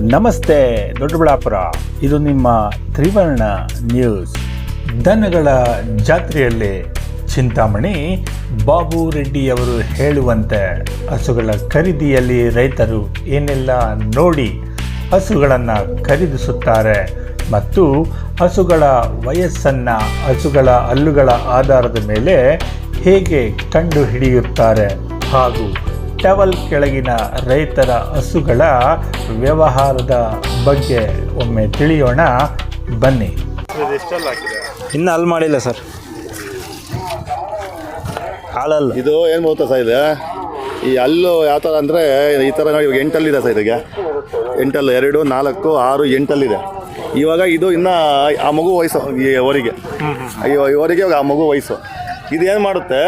ನಮಸ್ತೆ, ದೊಡ್ಡಬಳ್ಳಾಪುರ. ಇದು ನಿಮ್ಮ ತ್ರಿವರ್ಣ ನ್ಯೂಸ್. ದನಗಳ ಜಾತ್ರೆಯಲ್ಲಿ ಚಿಂತಾಮಣಿ, ಬಾಬು ರೆಡ್ಡಿಯವರು ಹೇಳುವಂತೆ ಹಸುಗಳ ಖರೀದಿಯಲ್ಲಿ ರೈತರು ಏನೆಲ್ಲ ನೋಡಿ ಹಸುಗಳನ್ನು ಖರೀದಿಸುತ್ತಾರೆ ಮತ್ತು ಹಸುಗಳ ವಯಸ್ಸನ್ನು, ಹಸುಗಳ ಹಲ್ಲುಗಳ ಆಧಾರದ ಮೇಲೆ ಹೇಗೆ ಕಂಡು ಹಿಡಿಯುತ್ತಾರೆ ಹಾಗೂ ಟವಲ್ ಕೆಳಗಿನ ರೈತರ ಹಸುಗಳ ವ್ಯವಹಾರದ ಬಗ್ಗೆ ಒಮ್ಮೆ ತಿಳಿಯೋಣ. ಬನ್ನಿ. ಇನ್ನು ಅಲ್ಲಿ ಮಾಡಿಲ್ಲ ಸರ್. ಹಾಲಲ್ಲ. ಇದು ಏನು ಗೊತ್ತಾ ಸರ್ ಇದು? ಈ ಹಲ್ಲು ಯಾವ ಥರ ಅಂದರೆ ಈ ಥರ ನೋಡಿ ಇವಾಗ ಎಂಟಲ್ಲಿದೆ ಸರ್ ಇದಕ್ಕೆ ಎಂಟಲ್ಲು ಎರಡು ನಾಲ್ಕು ಆರು ಎಂಟಲ್ಲಿದೆ. ಇವಾಗ ಇದು ಇನ್ನು ಆ ಮಗು ವಯಸ್ಸು ಈ ಅವರಿಗೆ ಇವಾಗ ಆ ಮಗು ವಯಸ್ಸು. ಇದು ಏನು ಮಾಡುತ್ತೆ?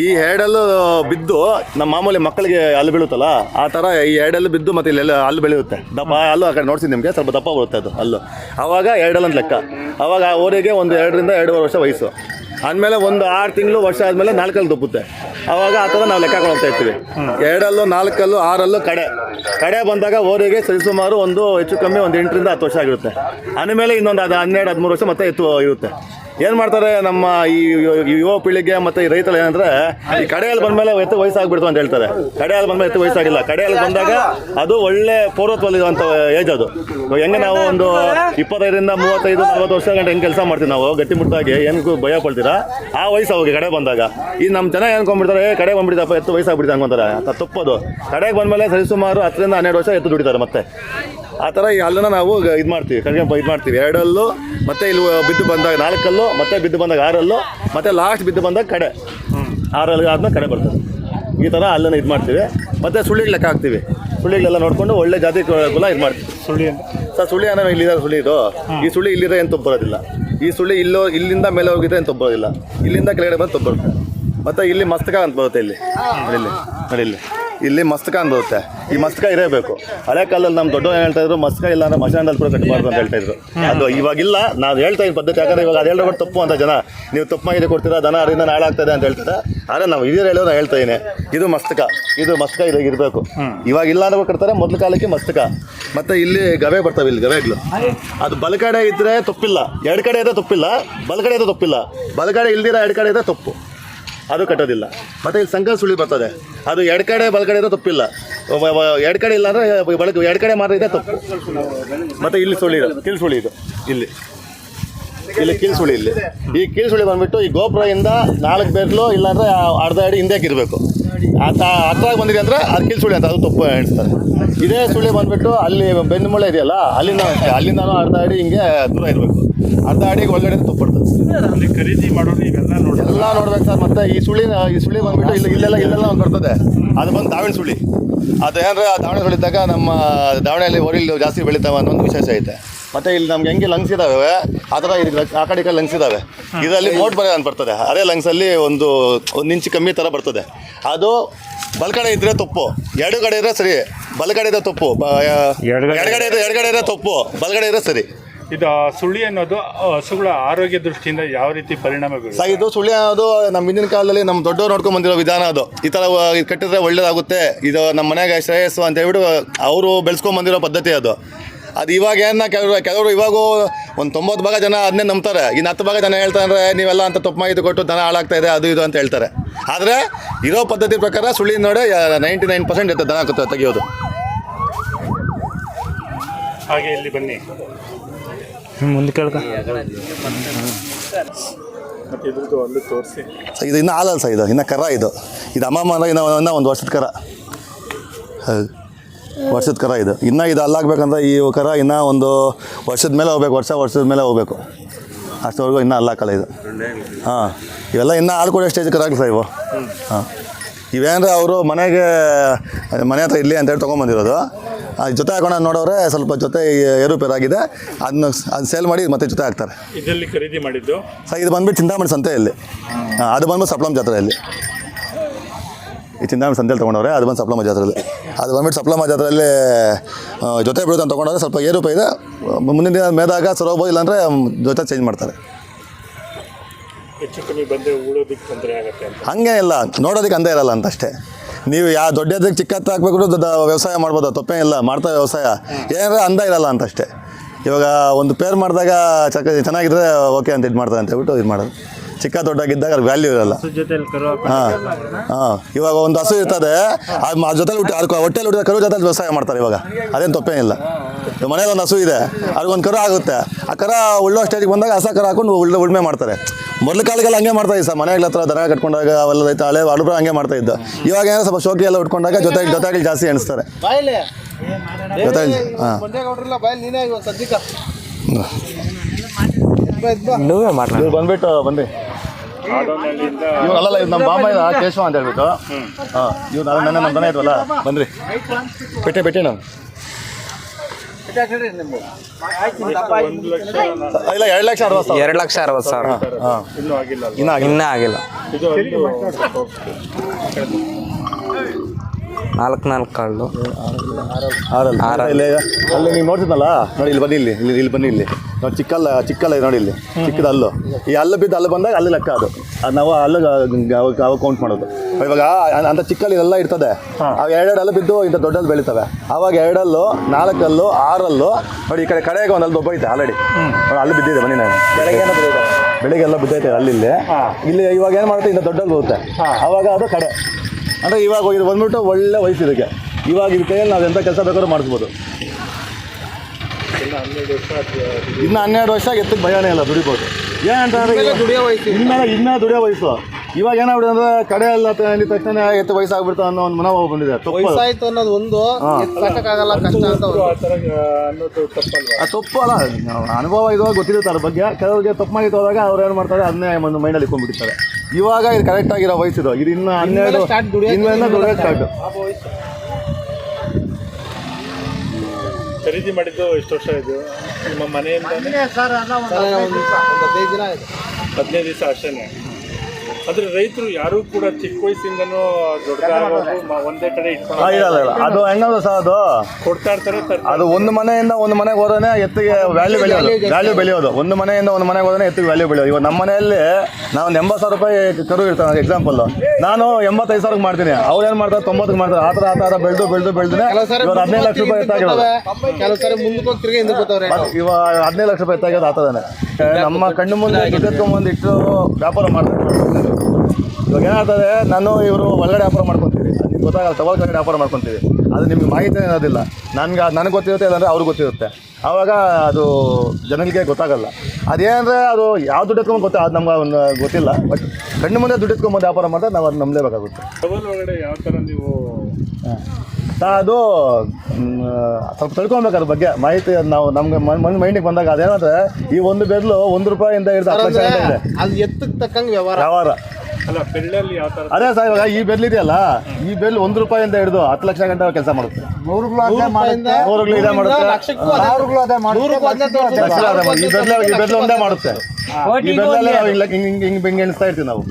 ಈ ಎರಡಲ್ಲೂ ಬಿದ್ದು ನಮ್ಮ ಮಾಮೂಲಿ ಮಕ್ಕಳಿಗೆ ಅಲ್ಲಿ ಬೀಳುತ್ತಲ್ಲ, ಆ ಥರ ಈ ಎರಡಲ್ಲು ಬಿದ್ದು ಮತ್ತೆ ಇಲ್ಲೆಲ್ಲ ಅಲ್ಲಿ ಬೆಳೆಯುತ್ತೆ. ದಪ್ಪ ಅಲ್ಲೂ ಆ ಕಡೆ ನೋಡ್ತೀನಿ ನಿಮಗೆ, ಸ್ವಲ್ಪ ದಪ್ಪ ಬರುತ್ತೆ ಅದು ಅಲ್ಲು ಆವಾಗ ಎರಡಲ್ಲ ಲೆಕ್ಕ. ಅವಾಗ ಆ ಅವರಿಗೆ ಒಂದು ಎರಡರಿಂದ ಎರಡೂವರೆ ವರ್ಷ ವಯಸ್ಸು. ಆದಮೇಲೆ ಒಂದು ಆರು ತಿಂಗಳು ವರ್ಷ ಆದಮೇಲೆ ನಾಲ್ಕಲ್ಲಿ ದುಪ್ಪುತ್ತೆ. ಅವಾಗ ಆ ಥರ ನಾವು ಲೆಕ್ಕ ಹೋಗ್ತಾ ಇರ್ತೀವಿ. ಎರಡಲ್ಲೂ, ನಾಲ್ಕಲ್ಲೂ, ಆರಲ್ಲೂ ಕಡೆ. ಕಡೆ ಬಂದಾಗ ಓರಿಗೆ ಸರಿಸುಮಾರು ಒಂದು ಹೆಚ್ಚು ಕಮ್ಮಿ ಒಂದು ಎಂಟರಿಂದ ಹತ್ತು ವರ್ಷ ಆಗಿರುತ್ತೆ. ಆಮೇಲೆ ಇನ್ನೊಂದು ಅದು ಹನ್ನೆರಡು, ಹದಿಮೂರು ವರ್ಷ ಮತ್ತೆ ಎತ್ತು ಇರುತ್ತೆ. ಏನು ಮಾಡ್ತಾರೆ ನಮ್ಮ ಈ ಯುವ ಪೀಳಿಗೆ ಮತ್ತೆ ಈ ರೈತರು ಏನಂದ್ರೆ, ಈ ಕಡೆಯಲ್ಲಿ ಬಂದ್ಮೇಲೆ ಎತ್ತು ವಯಸ್ಸಾಗ್ಬಿಡ್ತು ಅಂತ ಹೇಳ್ತಾರೆ. ಕಡೆಯಲ್ಲಿ ಬಂದಮೇಲೆ ಎತ್ತು ವಯಸ್ಸಾಗಿಲ್ಲ. ಕಡೆಯಲ್ಲಿ ಬಂದಾಗ ಅದು ಒಳ್ಳೆ ಪೂರ್ವತ್ವಲ್ಲಿರುವಂಥ ಏಜ್ ಅದು. ಹೆಂಗೆ ನಾವು ಒಂದು ಇಪ್ಪತ್ತೈದರಿಂದ ಮೂವತ್ತೈದು, ನಲ್ವತ್ತು ವರ್ಷ ಗಂಟೆ ಹೆಂಗೆ ಕೆಲಸ ಮಾಡ್ತೀವಿ ನಾವು ಗಟ್ಟಿಮುಟ್ಟಾಗಿ ಏನಕ್ಕೂ ಭಯ ಪಡ್ತೀರಾ? ಆ ವಯಸ್ಸು ಹೋಗಿ ಕಡೆ ಬಂದಾಗ. ಈ ನಮ್ಮ ಜನ ಏನ್ಕೊಂಡ್ಬಿಡ್ತಾರೆ ಕಡೆ ಬಂದ್ಬಿಡ್ತಪ್ಪ ಎತ್ತು ವಯಸ್ಸಾಗ್ಬಿಡ್ತು ಅಂತಾರೆ ತಪ್ಪದು. ಕಡೆಗೆ ಬಂದಮೇಲೆ ಸರಿಸುಮಾರು ಹತ್ತರಿಂದ ಹನ್ನೆರಡು ವರ್ಷ ಎತ್ತು ದುಡಿತಾರೆ ಮತ್ತೆ. ಆ ಥರ ಈ ಹಲ್ಲನ್ನ ನಾವು ಇದು ಮಾಡ್ತೀವಿ ಕಡೆಗೆ ಇದು ಮಾಡ್ತೀವಿ. ಎರಡಲ್ಲೂ ಮತ್ತೆ ಇಲ್ಲಿ ಬಿದ್ದು ಬಂದಾಗ ನಾಲ್ಕಲ್ಲೂ ಮತ್ತೆ ಬಿದ್ದು ಬಂದಾಗ ಆರಲ್ಲೂ ಮತ್ತೆ ಲಾಸ್ಟ್ ಬಿದ್ದು ಬಂದಾಗ ಕಡೆ. ಆರಲ್ಲಿ ಆದ್ಮೇಲೆ ಕಡೆ ಬರ್ತದೆ. ಈ ಥರ ಹಲ್ಲನ್ನು ಇದು ಮಾಡ್ತೀವಿ. ಮತ್ತೆ ಸುಳ್ಳಿಗೆ ಲೆಕ್ಕ ಹಾಕ್ತೀವಿ ಸುಳ್ಳಿಗಳೆಲ್ಲ ನೋಡಿಕೊಂಡು ಒಳ್ಳೆ ಜಾತಿ ಕುಲ ಇದು ಮಾಡ್ತೀವಿ. ಸುಳ್ಳಿ ಅಂತ ಸರ್ ಸುಳ್ಳಿ ಅನ್ನೋ ಇಲ್ಲಿದೆ ಸುಳ್ಳಿ ಇದು. ಈ ಸುಳ್ಳಿ ಇಲ್ಲಿದೆ ಏನು ತೊಬ್ಬರೋದಿಲ್ಲ ಬರೋದಿಲ್ಲ. ಈ ಸುಳ್ಳಿ ಇಲ್ಲೋ ಇಲ್ಲಿಂದ ಮೇಲೆ ಹೋಗಿದ್ರೆ ಏನು ತೊಬ್ಬರೋದಿಲ್ಲ ಬರೋದಿಲ್ಲ. ಇಲ್ಲಿಂದ ಕೆಳಗಡೆ ಬಂದು ತೊಬ್ಬರುತ್ತೆ ಮತ್ತು ಇಲ್ಲಿ ಮಸ್ತಕ ಅಂತ ಬರುತ್ತೆ ಇಲ್ಲಿ. ಇಲ್ಲಿ ನೋಡಿ ಇಲ್ಲಿ ಇಲ್ಲಿ ಮಸ್ತಕ ಬರುತ್ತೆ. ಈ ಮಸ್ತಕ ಇರಬೇಕು. ಹಳೆ ಕಾಲದಲ್ಲಿ ನಮ್ಮ ದೊಡ್ಡ ಹೇಳ್ತಾ ಇದ್ರು ಮಸ್ತಕ ಇಲ್ಲ ಅಂದ್ರೆ ಮಸಾಂಡಲ್ ಕೂಡ ಕಟ್ಟಬಾರ್ದು ಅಂತ ಹೇಳ್ತಾ ಇದ್ರು. ಅದು ಇವಾಗಿಲ್ಲ, ನಾವು ಹೇಳ್ತಾ ಇದ್ದ ಪದ್ಧತಿ, ಯಾಕಂದ್ರೆ ಇವಾಗ ಅದು ಹೇಳ್ಕೊಂಡು ತಪ್ಪು ಅಂತ ಜನ. ನೀವು ತಪ್ಪು ಮಾಹಿತಿ ಕೊಡ್ತೀರಾ, ದನ ಅದರಿಂದ ನಾಳಾಗ್ತದೆ ಅಂತ ಹೇಳ್ತಾರೆ? ಆದರೆ ನಾವು ಇದೇ ಹೇಳೋದು ನಾನು ಹೇಳ್ತಾ ಇದ್ದೀನಿ ಇದು ಮಸ್ತಕ ಇದು ಮಸ್ತಕ ಇದು ಇರಬೇಕು. ಇವಾಗ ಇಲ್ಲ ಅಂದ್ರೆ ಕಟ್ತಾರೆ, ಮೊದಲ ಕಾಲಕ್ಕೆ ಮಸ್ತಕ ಮತ್ತೆ ಇಲ್ಲಿ ಗವೆ ಬರ್ತವೆ, ಇಲ್ಲಿ ಗವೆಗಳು. ಅದು ಬಲಗಡೆ ಇದ್ರೆ ತಪ್ಪಿಲ್ಲ. ಎರಡು ಕಡೆ ಇದ್ರೆ ತಪ್ಪಿಲ್ಲ ಬಲಗಡೆ ಇದ್ರೆ ತಪ್ಪಿಲ್ಲ. ಬಲಗಡೆ ಇಲ್ದಿರ ಎರಡು ಕಡೆ ಇದ್ರೆ ತಪ್ಪು. ಅದು ಕಟ್ಟೋದಿಲ್ಲ. ಮತ್ತೆ ಇಲ್ಲಿ ಸಂಕಲ್ ಸುಳಿ ಬರ್ತದೆ. ಅದು ಎರಡು ಕಡೆ ಬಲಗಡೆ ಇದ್ರೆ ತಪ್ಪಿಲ್ಲ. ಎರಡು ಕಡೆ ಇಲ್ಲ ಅಂದ್ರೆ ಬಳಕೆ ಎರಡು ಕಡೆ ಮಾತ್ರ ಇದೆ ತಪ್ಪು. ಮತ್ತೆ ಇಲ್ಲಿ ಸುಳಿ ಇದೆ ಕಿಲ್ ಸುಳಿ ಇದು, ಇಲ್ಲಿ. ಇಲ್ಲಿ ಕೀಲ್ ಸುಳಿ ಇಲ್ಲಿ. ಈ ಕೀಲ್ ಸುಳಿ ಬಂದ್ಬಿಟ್ಟು ಈ ಗೋಪುರದಿಂದ ನಾಲ್ಕು ಬೇರ್ಲು ಇಲ್ಲಾಂದ್ರೆ ಅರ್ಧ ಅಡಿ ಹಿಂದೆ ಇರಬೇಕು. ಆತ ಹತ್ರ ಬಂದಿದೆ ಅಂದ್ರೆ ಅದು ಕೀಲ್ ಸುಳಿ ಅಂತ, ಅದು ತಪ್ಪು ಎಣಿಸ್ತಾರೆ. ಇದೇ ಸುಳಿ ಬಂದ್ಬಿಟ್ಟು ಅಲ್ಲಿ ಬೆನ್ನುಮೂಳೆ ಇದೆಯಲ್ಲ, ಅಲ್ಲಿಂದ ಅಲ್ಲಿಂದನೂ ಅರ್ಧ ಅಡಿ ಹಿಂಗೆ ದೂರ ಇರಬೇಕು. ಅರ್ಧ ಅಡಿಗೆ ಒಳಗಡೆ ತುಪ್ಪಡ್ತದೆ ಅಲ್ಲಿ ಖರೀದಿ ಮಾಡೋರು ಇವೆಲ್ಲ ನೋಡಿ ಎಲ್ಲ ನೋಡ್ಬೇಕು ಸರ್ ಮತ್ತೆ ಈ ಸುಳಿ ಈ ಸುಳಿ ಬಂದ್ಬಿಟ್ಟು ಇಲ್ಲಿ ಇಲ್ಲೆಲ್ಲ ಇಲ್ಲೆಲ್ಲ ಒಂದು ಬರ್ತದೆ ಅದು ಬಂದು ದಾವಣ ಸುಳಿ. ಅದು ಏನಂದ್ರೆ ಆ ಸುಳಿದಾಗ ಸುಳಿ ಇದ್ದಾಗ ನಮ್ಮ ದಾವಣೆಯಲ್ಲಿ ಒರಿಲ್ ಜಾಸ್ತಿ ಬೆಳಿತಾವೆ ಅನ್ನೋ ಒಂದು ವಿಶೇಷ ಐತೆ. ಮತ್ತೆ ಇಲ್ಲಿ ನಮ್ಗೆ ಹೆಂಗೆ ಲಂಗ್ಸ್ ಇದಾವೆ ಆ ಥರ ಇದು ಆ ಕಡೆ ಈ ಕಡೆ ಲಂಗ್ಸ್ ಇದಾವೆ. ಇದರಲ್ಲಿ ಮೋಟ್ ಬರ ಅಂತ ಬರ್ತದೆ. ಅದೇ ಲಂಗ್ಸಲ್ಲಿ ಒಂದು ಒಂದು ಇಂಚು ಕಮ್ಮಿ ಥರ ಬರ್ತದೆ. ಅದು ಬಲ್ಕಡೆ ಇದ್ರೆ ತಪ್ಪು. ಎರಡು ಕಡೆ ಇದ್ರೆ ಸರಿ. ಬಲಗಡೆ ಇದ್ರೆ ತಪ್ಪು. ಎಡಗಡೆ ಇದ್ರೆ ಎಡಗಡೆ ಇದ್ರೆ ತಪ್ಪು. ಬಲಗಡೆ ಇದ್ರೆ ಸರಿ. ಇದು ಸುಳಿ ಅನ್ನೋದು ಹಸುಗಳ ಆರೋಗ್ಯ ದೃಷ್ಟಿಯಿಂದ ಯಾವ ರೀತಿ ಪರಿಣಾಮ ಬೀರುತ್ತೆ ಸರ್ ಇದು ಸುಳಿ ಅನ್ನೋದು ನಮ್ಮ ಹಿಂದಿನ ಕಾಲದಲ್ಲಿ ನಮ್ಮ ದೊಡ್ಡವ್ರು ನೋಡ್ಕೊಂಡು ಬಂದಿರೋ ವಿಧಾನ ಅದು. ಈ ಥರ ವ- ಇದು ಕಟ್ಟಿದ್ರೆ ಒಳ್ಳೇದಾಗುತ್ತೆ. ಇದು ನಮ್ಮ ಮನೆಗೆ ಶ್ರೇಯಸ್ಸು ಅಂತ ಹೇಳ್ಬಿಟ್ಟು ಅವರು ಬೆಳೆಸ್ಕೊಂಡು ಬಂದಿರೋ ಪದ್ಧತಿ ಅದು. ಅದು ಇವಾಗ ಏನ ಕೆಲವರು ಕೆಲವರು ಇವಾಗ ಒಂದು ತೊಂಬತ್ತು ಭಾಗ ಜನ ಅದನ್ನೇ ನಂಬ್ತಾರೆ. ಇನ್ನು ಹತ್ತು ಭಾಗ ಜನ ಹೇಳ್ತಾರೆ ನೀವೆಲ್ಲ ಅಂತ ತಪ್ಪು ಮಾಹಿತಿ ಕೊಟ್ಟು ದನ ಹಾಳಾಗ್ತಾ ಇದೆ ಅದು ಇದು ಅಂತ ಹೇಳ್ತಾರೆ. ಆದರೆ ಇರೋ ಪದ್ಧತಿ ಪ್ರಕಾರ ಸುಳ್ಳಿ ನೋಡಿ ನೈಂಟಿ ನೈನ್ ಪರ್ಸೆಂಟ್ ಇರ್ತದೆ ದನ ತೆಗಿಯೋದು. ಹಾಗೆ ಇಲ್ಲಿ ಬನ್ನಿ. ಮುಂದೆ ಕೇಳ್ಕ. ಇದು ಇನ್ನೂ ಹಾಲಲ್ಲ ಸರ್ ಇದು. ಇನ್ನು ಕರ ಇದು. ಇದು ಅಮ್ಮ ಅಂದ್ರೆ ಇನ್ನೂ ಇನ್ನೂ ಒಂದು ವರ್ಷದ ಕರ. ಹೌದು. ವರ್ಷದ ಕರ ಇದು. ಇನ್ನೂ ಇದು ಅಲ್ಲಾಗಬೇಕಂದ್ರೆ ಈ ಕರ ಇನ್ನೂ ಒಂದು ವರ್ಷದ ಮೇಲೆ ಹೋಗ್ಬೇಕು ವರ್ಷ ವರ್ಷದ ಮೇಲೆ ಹೋಗ್ಬೇಕು. ಅಷ್ಟವರೆಗೂ ಇನ್ನೂ ಅಲ್ಲಾಕಲ್ಲ ಇದು. ಹಾಂ. ಇವೆಲ್ಲ ಇನ್ನೂ ಹಾಲು ಕೊಡೋ ಸ್ಟೇಜ್ ಕರ ಸರ್ ಇವು. ಹಾಂ. ಇವೇನಂದ್ರೆ ಅವರು ಮನೆಗೆ ಮನೆ ಹತ್ರ ಇರಲಿ ಅಂತೇಳಿ ತೊಗೊಂಬಂದಿರೋದು. ಜೊತೆ ಹಾಕೋಣ ನೋಡೋರೆ ಸ್ವಲ್ಪ ಜೊತೆ ಏರುಪೇರಾಗಿದೆ ಅದನ್ನ ಅದು ಸೇಲ್ ಮಾಡಿ ಮತ್ತೆ ಜೊತೆ ಹಾಕ್ತಾರೆ. ಇದರಲ್ಲಿ ಖರೀದಿ ಮಾಡಿದ್ದು? ಸರ್ ಇದು ಬಂದ್ಬಿಟ್ಟು ಚಿಂತಾಮಣಿ ಸಂತೆಯಲ್ಲಿ. ಅದು ಬಂದ್ಬಿಟ್ಟು ಸಪ್ಲಮ್ ಜಾತ್ರೆಯಲ್ಲಿ. ಈ ಚಿಂತಾಮಣಿ ಸಂತೆಯಲ್ಲಿ ತೊಗೊಂಡವ್ರೆ ಅದು ಬಂದು ಸಪ್ಲಮ್ಮ ಜಾತ್ರೆಯಲ್ಲಿ. ಅದು ಬಂದ್ಬಿಟ್ಟು ಸಪ್ಲಮ್ಮ ಜಾತ್ರೆಯಲ್ಲಿ ಜೊತೆ ಬಿಡುತ್ತೆ ಅಂತ ತೊಗೊಂಡವ್ರೆ ಸ್ವಲ್ಪ ಏರುಪ ಇದೆ. ಮುಂದಿನ ದಿನ ಮೇದಾಗ ಸರೋಗೋ ಇಲ್ಲಾಂದರೆ ಜೊತೆ ಚೇಂಜ್ ಮಾಡ್ತಾರೆ. ಹೆಚ್ಚು ಕಮ್ಮಿ ಬಂದರೆ ಉಳೋದಕ್ಕೆ ತೊಂದರೆ ಆಗುತ್ತೆ ಹಂಗೆ ಇಲ್ಲ. ನೋಡೋದಕ್ಕೆ ಅಂದೇ ಇರಲ್ಲ ಅಂತ ಅಷ್ಟೇ ನೀವು ಯಾವ ದೊಡ್ಡದಕ್ಕೆ ಚಿಕ್ಕತ್ತ ಹಾಕ್ಬೇಕು ದೊಡ್ಡ ವ್ಯವಸಾಯ ಮಾಡ್ಬೋದು? ತಪ್ಪೇ ಇಲ್ಲ, ಮಾಡ್ತಾ ವ್ಯವಸಾಯ. ಏನಾದ್ರೆ ಅಂದ ಇರಲ್ಲ ಅಂತಷ್ಟೇ. ಇವಾಗ ಒಂದು ಪೇರ್ ಮಾಡಿದಾಗ ಚಕ್ಕ ಚೆನ್ನಾಗಿದ್ರೆ ಓಕೆ ಅಂತ ಇದು ಮಾಡ್ತಾರೆ ಅಂತ ಹೇಳ್ಬಿಟ್ಟು ಇದು ಮಾಡೋದು. ಚಿಕ್ಕ ದೊಡ್ಡಾಗಿದ್ದಾಗ ಅದು ವ್ಯಾಲ್ಯೂ ಇರಲ್ಲ. ಜೊತೆಲಿ ಕರು ಹಾಂ. ಹಾಂ. ಇವಾಗ ಒಂದು ಹಸು ಇರ್ತದೆ ಅದು ಜೊತೆಲಿ ಹುಟ್ಟಿ ಅದಕ್ಕೆ ಹೊಟ್ಟೆಲಿ ಹುಟ್ಟಿದ ಕರು ಜೊತೆ ವ್ಯವಸಾಯ ಮಾಡ್ತಾರೆ ಇವಾಗ. ಅದೇನು ತಪ್ಪೇನಿಲ್ಲ ಇವಾಗ ಮನೇಲಿ ಒಂದು ಹಸು ಇದೆ ಅದಕ್ಕೊಂದು ಕರು ಆಗುತ್ತೆ. ಆ ಕರ ಉಳ್ಳೋ ಸ್ಟೇಜಿಗೆ ಬಂದಾಗ ಹಸ ಕರ ಹಾಕೊಂಡು ಉಳ್ಳ ಉಳ್ಮೆ ಮಾಡ್ತಾರೆ. ಮೊದಲು ಕಾಲಗೆಲ್ಲ ಹಂಗೆ ಮಾಡ್ತಾ ಇದ್ದ ಸರ್. ಮನೆಗಳ ಹತ್ರ ದನ ಕಟ್ಕೊಂಡಾಗ ಅವೆಲ್ಲ ರೈತ ಹಳೆ ಅಡುಬ್ರ ಹಂಗೆ ಮಾಡ್ತಾ ಇದ್ದ. ಇವಾಗ ಏನೋ ಸ್ವಲ್ಪ ಶೋಕಿ ಎಲ್ಲ ಉಟ್ಕೊಂಡಾಗ ಜೊತೆ ಜೊತೆಗೆ ಜಾಸ್ತಿ ಎಣಿಸ್ತಾರೆ. ಹಾಂ. ನೀವೇ ಮಾತಾಡಿ ಬಂದ್ಬಿಟ್ಟು ಬಂದ್ರಿ. ಆಡೋನಹಳ್ಳಿಯಿಂದ ಇವ್ರು ಅಲ್ಲಲ್ಲ ಇದು ನಮ್ಮ ಬಾಂಬ ಇದ ಕೇಶವ ಅಂತ ಹೇಳ್ಬಿಟ್ಟು. ಹಾಂ ಇವ್ರು ನಾನು ನನ್ನ ನಮ್ಮ ದನ ಇದ್ವಲ್ಲ ಬಂದ್ರಿ ಪೆಟ್ಟೆ ಪೆಟ್ಟೆ ನಾವು. ಇಲ್ಲ ಎರಡು ಲಕ್ಷ ಅರವತ್ತು ಸಾವಿರ. ಎರಡು ಲಕ್ಷ ಅರವತ್ತು ಸಾವಿರ. ಹಾಂ ಇನ್ನೂ ಆಗಿಲ್ಲ ಇನ್ನೂ ಆಗಿಲ್ಲ ಇನ್ನೂ ಆಗಿಲ್ಲ ಇದು ಒಂದು ನಾಲ್ಕು ನಾಲ್ಕು ಕಾಳು ಆರಲ್ಲ. ಆರಲ್ಲ. ಇಲ್ಲಿ ಅಲ್ಲಿ ನೀವು ನೋಡ್ತಿದ್ನಲ್ಲ? ನೋಡಿ ಇಲ್ಲಿ ಬನ್ನಿ ಇಲ್ಲಿ. ಇಲ್ಲಿ ಇಲ್ಲಿ ಬನ್ನಿ ಇಲ್ಲಿ. ನೋಡಿ ಚಿಕ್ಕಲ್ಲ ಚಿಕ್ಕಲ್ಲ ಇದೆ ನೋಡಿ ಇಲ್ಲಿ. ಚಿಕ್ಕದ ಅಲ್ಲು ಈ ಅಲ್ಲ ಬಿದ್ದು ಅಲ್ಲ ಬಂದಾಗ ಅಲ್ಲಿ ಲೆಕ್ಕ ಅದು. ಅದು ನಾವು ಅಲ್ಲ ಅವಾಗ ಕೌಂಟ್ ಮಾಡೋದು. ಇವಾಗ ಅ- ಅಂತ ಚಿಕ್ಕಲ್ಲಿ ಎಲ್ಲ ಇರ್ತದೆ. ಅವಾಗ ಎರಡೆರಡು ಅಲ್ಲ ಬಿದ್ದು ಇಂಥ ದೊಡ್ಡಲ್ಲಿ ಬೆಳೀತವೆ. ಅವಾಗ ಎರಡಲ್ಲು ನಾಲ್ಕಲ್ಲು ಆರಲ್ಲು ನೋಡಿ ಈ ಕಡೆ ಕಡೆಗೆ ಒಂದಲ್ಲಿ ಅಲ್ಲಿ ಒಬ್ಬೈತೆ ಆಲ್ರೆಡಿ ಅಲ್ಲಿ ಬಿದ್ದಿದೆ ಬನ್ನಿ ನಾನು. ಬೆಳಿಗ್ಗೆ ಎಲ್ಲ ಬಿದ್ದೈತೆ ಅಲ್ಲಿ ಇಲ್ಲಿ ಇಲ್ಲಿ ಇವಾಗ ಏನು ಮಾಡುತ್ತೆ? ಇಂಥ ದೊಡ್ಡಲ್ಲಿ ಬರುತ್ತೆ. ಅವಾಗ ಅದು ಕಡೆ. ಅಂದರೆ ಇವಾಗ ಇದು ಬಂದ್ಬಿಟ್ಟು ಒಳ್ಳೆ ವಯಸ್ಸು ಇದಕ್ಕೆ. ಇವಾಗ ಇದ್ರ ಕೈಯಲ್ಲಿ ನಾವು ಎಂಥ ಕೆಲಸ ಬೇಕಾದ್ರೂ ಮಾಡಿಸ್ಬೋದು. ಇನ್ನು ಹನ್ನೆರಡು ವರ್ಷ ಎತ್ತಕ್ಕೆ ಭಯನೇ ಇಲ್ಲ ದುಡಿಬೋದು. ಏನಂತಂದ್ರೆ ಇನ್ಮೇಲೆ ಇನ್ನೂ ದುಡಿಯೋ ವಯಸ್ಸು. ಇವಾಗ ಏನಾಗ್ಬಿಡುತ್ತೆ ಅಂದ್ರೆ ಕಡೆ ಎಲ್ಲ ತಕ್ಷಣ ಎತ್ತು ವಯಸ್ಸಾಗ್ಬಿಡ್ತಾ ಅನ್ನೋ ಒಂದು ಮನೋಭಾವ ಬಂದಿದೆ. ತಪ್ಪು. ವಯಸ್ಸಾಯ್ತು ಅನ್ನೋದು ಒಂದು ಕಷ್ಟ ಅಂತ ಒಂದು. ಆ ಅನ್ನೋದು ತಪ್ಪಲ್ವಾ? ಅದು ತಪ್ಪು ಅಲ್ಲ ನಾವು ಅನುಭವ ಇವಾಗ ಗೊತ್ತಿರುತ್ತೆ ಅದ್ರ ಬಗ್ಗೆ. ಕೆಲವರಿಗೆ ತಪ್ಪು ಮಾಡಿ ಹೋದಾಗ ಅವ್ರು ಏನು ಮಾಡ್ತಾರೆ ಅದನ್ನೇ ಒಂದು ಮೈಂಡಲ್ಲಿ ಇಟ್ಕೊಂಡ್ಬಿಡ್ತಾರೆ. ಇವಾಗ ಇದು ಕರೆಕ್ಟ್ ಆಗಿರೋ ವಯಸ್ಸಿದು. ಇದು ಇನ್ನು ಹನ್ನೆರಡು start ಇನ್ಮೇಲೆ ಸ್ಟಾರ್ಟ್ ಖರೀದಿ ಮಾಡಿದ್ದು ಎಷ್ಟು ವರ್ಷ ಇದು ನಿಮ್ಮ ಮನೆಯಿಂದ ಸರ್ ಒಂದು ಒಂದು ಹದಿನೈದು ದಿನ ಆಯ್ತು. ಹದಿನೈದು ದಿವಸ ಅಷ್ಟೇನೆ. ಆದ್ರೆ ರೈತರು ಯಾರು ಕೂಡ ಚಿಕ್ಕ ವಯಸ್ಸಿಂದನೂ ದೊಡ್ಡದಾಗೋದು ಒಂದೇ ಕಡೆ ಇಟ್ಕೊಂಡು ಇಲ್ಲ ಇಲ್ಲ ಅದು ಹೆಂಗಲ್ಲ ಸರ್ ಅದು? ಕೊಡ್ತಾ ಇರ್ತಾರೆ ತರ್ತಾರೆ. ಅದು ಒಂದು ಮನೆಯಿಂದ ಒಂದು ಮನೆಗೆ ಹೋದ್ರೆ ಎತ್ತಿಗೆ ವ್ಯಾಲ್ಯೂ ಬೆಳೆಯೋದು. ವ್ಯಾಲ್ಯೂ ಬೆಳೆಯೋದು. ಒಂದು ಮನೆಯಿಂದ ಒಂದು ಮನೆಗೆ ಹೋದ್ರೆ ಎತ್ತಿಗೆ ವ್ಯಾಲ್ಯೂ ಬೆಳೆಯೋದು. ಇವಾಗ ನಮ್ಮ ಮನೆಯಲ್ಲಿ ನಾವು ಒಂದು ಎಂಬತ್ತು ಸಾವಿರ ರೂಪಾಯಿ ಕರು ಇರ್ತಾನೆ ಎಕ್ಸಾಂಪಲ್ ನಾನು ಎಂಬತ್ತೈದು ಸಾವಿರಕ್ಕೆ ಮಾಡ್ತೀನಿ. ಅವ್ರು ಏನು ಮಾಡ್ತಾರೆ? ತೊಂಬತ್ತಕ್ಕೆ ಮಾಡ್ತಾರೆ. ಆ ಥರ ಆ ಥರ ಬೆಳೆದು ಬೆಳೆದು ಬೆಳೆದ್ರೆ ಕೆಲವು ಸಾರಿ ಇವಾಗ ಹದಿನೈದು ಲಕ್ಷ ರೂಪಾಯಿ ಎತ್ತಾಗಿರೋದು ಕೆಲವು ಸಾರಿ ಮುಂದಕ್ಕೆ ಹೋಗಿ ತಿರ್ಗಿ ಹಿಂದಕ್ಕೆ ಬರ್ತಾವ್ರೆ ಮತ್ತೆ ಇವಾಗ ಹದಿನೈದು ಲಕ್ಷ ರೂಪಾಯಿ ಎತ್ತಾಗಿರೋದು ಆ ಥರನೇ ನಮ್ಮ ಕಣ್ಣು ಮುಂದೆ ದುಡ್ಡೆತ್ಕೊಂಬಂದು ಇಟ್ಟು ವ್ಯಾಪಾರ ಮಾಡ್ತಾರೆ. ಇವಾಗ ಏನಾಗ್ತದೆ ನಾನು ಇವರು ಒಳಗಡೆ ವ್ಯಾಪಾರ ಮಾಡ್ಕೊತೀವಿ. ಅದು ನಿಮ್ಗೆ ಗೊತ್ತಾಗಲ್ಲ ತಗೊಳ್ ಕಡೆ ವ್ಯಾಪಾರ ಮಾಡ್ಕೊತೀವಿ. ಅದು ನಿಮಗೆ ಮಾಹಿತಿ ಇರೋದಿಲ್ಲ ನನ್ಗೆ ನನಗೆ ಗೊತ್ತಿರುತ್ತೆ ಇಲ್ಲಾಂದರೆ ಅವ್ರಿಗೆ ಗೊತ್ತಿರುತ್ತೆ. ಆವಾಗ ಅದು ಜನಗಳಿಗೆ ಗೊತ್ತಾಗಲ್ಲ. ಅದೇನಂದರೆ ಅದು ಯಾವ ದುಡ್ಡು ಎತ್ಕೊಂಡು ಗೊತ್ತಾ ಅದು ನಮ್ಗೆ ಒಂದು ಗೊತ್ತಿಲ್ಲ. ಬಟ್ ಕಣ್ಣು ಮುಂದೆ ದುಡ್ಡು ಎತ್ಕೊಂಬಂದು ವ್ಯಾಪಾರ ಮಾಡಿದ್ರೆ ನಾವು ಅದು ನಂಬಲೇಬೇಕಾಗುತ್ತೆ. ಟವಲ್ ಒಳಗಡೆ ಯಾವ ಥರ ನೀವು ಅದು ಸ್ವಲ್ಪ ತಿಳ್ಕೊಬೇಕು ಅದ್ರ ಬಗ್ಗೆ. ಮಾಹಿತಿ ಅದ್ ನಾವು ನಮ್ಗೆ ಮನ್ ಮೈಂಡಿಗೆ ಬಂದಾಗ ಅದೇನಂದ್ರೆ ಈ ಒಂದು ಬೆದ್ಲು ಒಂದು ರೂಪಾಯಿಂದ ಇರ್ತದೆ ಹತ್ತು ಲಕ್ಷ ಇದೆ ಅದು ಎತ್ತಕ್ಕೆ ತಕ್ಕಂಗೆ ವ್ಯವಹಾರ. ವ್ಯವಹಾರ. ಅದೇ ಸರ್ ಇವಾಗ ಈ ಬೆಲ್ ಇದೆಯಲ್ಲ ಈ ಬೆಲ್ ರೂಪಾಯಿ ರೂಪಾಯಿಂದ ಹಿಡಿದು ಹತ್ತು ಲಕ್ಷ ಗಂಟೆ ಕೆಲಸ ಮಾಡುತ್ತೆ. ನೂರುಗಳು ಅದೇ. ಈ ಬೆಲ್ಲ ಈ ಬೆಲ್ಲ ಒಂದೇ ಮಾಡುತ್ತೆ. ಈ ಬೆಲ್ಲಲ್ಲೇ ನಾವು ಹಿಂಗೆ ಹಿಂಗೆ ಹಿಂಗೆ ಎಣಿಸ್ತಾ ಇರ್ತೀವಿ ನಾವು.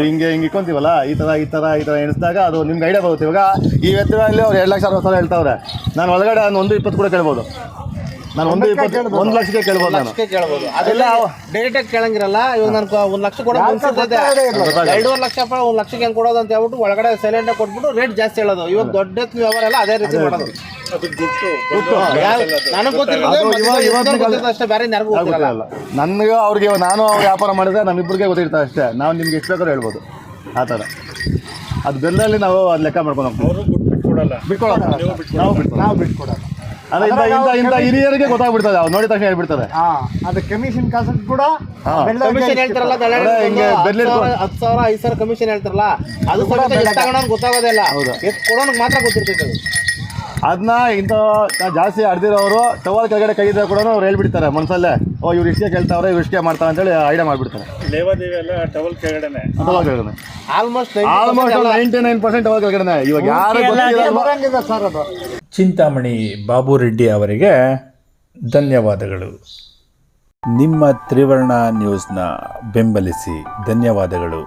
ಹಿಂಗೆ ಹಿಂಗೆ ಇಕ್ಕೊಂತೀವಲ್ಲ ಈ ಥರ ಈ ಥರ ಈ ತರ ಎಣಿಸಿದಾಗ ಅದು ನಿಮ್ಗೆ ಐಡಿಯಾ ಬರುತ್ತೆ. ಇವಾಗ ಈ ವ್ಯಕ್ತಿಗಳಲ್ಲಿ ಅವ್ರು ಎರಡು ಲಕ್ಷ ಅರವತ್ತು ಸಾವಿರ ಹೇಳ್ತಾವ್ರೆ. ನಾನು ಒಳಗಡೆ ಒಂದು ಇಪ್ಪತ್ತು ಕೂಡ ಕೇಳ್ಬೋದು. ನಾನು ಒಂದು ಇಪ್ಪತ್ತು ಒಂದು ಲಕ್ಷಕ್ಕೆ ಕೇಳ್ಬೋದು ನಾನು. ಲಕ್ಷಕ್ಕೆ ಕೇಳ್ಬೋದು. ಅದೆಲ್ಲ ಡೈರೆಕ್ಟ್ ಆಗಿ ಕೇಳಂಗಿರಲ್ಲ ಇವಾಗ ನಾನು ಒಂದು ಲಕ್ಷ ಕೊಡೋ ಎರಡೂವರೆ ಲಕ್ಷ ರೂಪಾಯಿ ಒಂದು ಲಕ್ಷಕ್ಕೆ ಹೆಂಗೆ ಕೊಡೋದು ಅಂತ ಹೇಳ್ಬಿಟ್ಟು ಒಳಗಡೆ ಸೈಲೆಂಟ್ ಕೊಟ್ಬಿಟ್ಟು ರೇಟ್ ಜಾಸ್ತಿ ಹೇಳೋದು. ಇವಾಗ ದೊಡ್ಡ ವ್ಯವಹಾರ ಎಲ್ಲ ಅದೇ ರೀತಿ ಮಾಡೋದು. ನನಗೆ ಗೊತ್ತಿರೋದು ಅಷ್ಟೇ. ಬೇರೆ ಯಾರಿಗೂ ಗೊತ್ತಿರಲ್ಲ ನನಗೆ ಅವ್ರಿಗೆ ನಾನು ಅವ್ರು ವ್ಯಾಪಾರ ಮಾಡಿದ್ರೆ ನಮ್ಮಿಬ್ಬರಿಗೆ ಗೊತ್ತಿರ್ತದೆ ಅಷ್ಟೇ. ನಾವು ನಿಮ್ಗೆ ಎಷ್ಟು ಬೇಕಾದ್ರೂ ಹೇಳ್ಬೋದು. ಆ ಥರ. ಅದು ಬೆಲ್ಲಲ್ಲಿ ನಾವು ಅದು ಲೆಕ್ಕ ಮಾಡ್ಕೊಂಡು ಹೋಗ್ತೀವಿ. ಬಿಟ್ಕೊಡಲ್ಲ. ನಾವು ಬಿಟ್ಕೊಡಲ್ಲ. ನಾವು ಬಿಟ್ಕೊಡೋಣ ಅಂದ್ರೆ ಇಂಥ ಹಿರಿಯರಿಗೆ ಗೊತ್ತಾಗ್ಬಿಡ್ತದೆ ಅವ್ರು ನೋಡಿದ ತಕ್ಷಣ ಹೇಳ್ಬಿಡ್ತದೆ. ಅದು ಕಮಿಷನ್ ಕಾಸಕ್ಕೆ ಕೂಡ. ಕಮಿಷನ್ ಹೇಳ್ತಾರಲ್ಲ ಅದೇ ಹಿಂಗೆ ಹತ್ತು ಸಾವಿರ ಐದು ಸಾವಿರ ಕಮಿಷನ್ ಹೇಳ್ತಾರಲ್ಲ ಅದು ಸಮೇತ ಎಷ್ಟ್ ತಗೊಂಡವ್ನು ಗೊತ್ತಾಗೋದೇ ಇಲ್ಲ. ಎಷ್ಟ್ ಕೊಡೋನಕ್ ಮಾತ್ರ ಗೊತ್ತಿರ್ತೈತೆ ಅದು. ಅದನ್ನ ಇಂಥ ಜಾಸ್ತಿ ಅಡ್ದಿರೋರು ಟವಲ್ ಕೆಳಗಡೆ ಕೈ ಇದ್ರೆ ಕೂಡ ಅವ್ರು ಹೇಳ್ಬಿಡ್ತಾರೆ ಮನಸ್ಸಲ್ಲೇ ಓ ಇವ್ರು ಇಷ್ಟೇ ಕೇಳ್ತಾವ್ರೆ ಇವ್ರು ಇಷ್ಟೇ ಮಾಡ್ತಾರೆ ಅಂತೇಳಿ ಐಡಿಯಾ ಮಾಡಿಬಿಡ್ತಾರೆ. ಲೇವಾದೇವಿ ಎಲ್ಲ ಟವಲ್ ಕೆಳಗಡೆನೆ. ಟವಲ್ ಕೆಳಗಡೆ almost almost ninety nine percent towel ಕೆಳಗಡೆ ಇವಾಗ ಯಾರು ಗೊತ್ತಿರಲ್ವೋ ಸರ್ ಅದು. ಚಿಂತಾಮಣಿ ಬಾಬು ರೆಡ್ಡಿ ಅವರಿಗೆ ಧನ್ಯವಾದಗಳು. ನಿಮ್ಮ ತ್ರಿವರ್ಣ ನ್ಯೂಸ್ನ ಬೆಂಬಲಿಸಿ ಧನ್ಯವಾದಗಳು.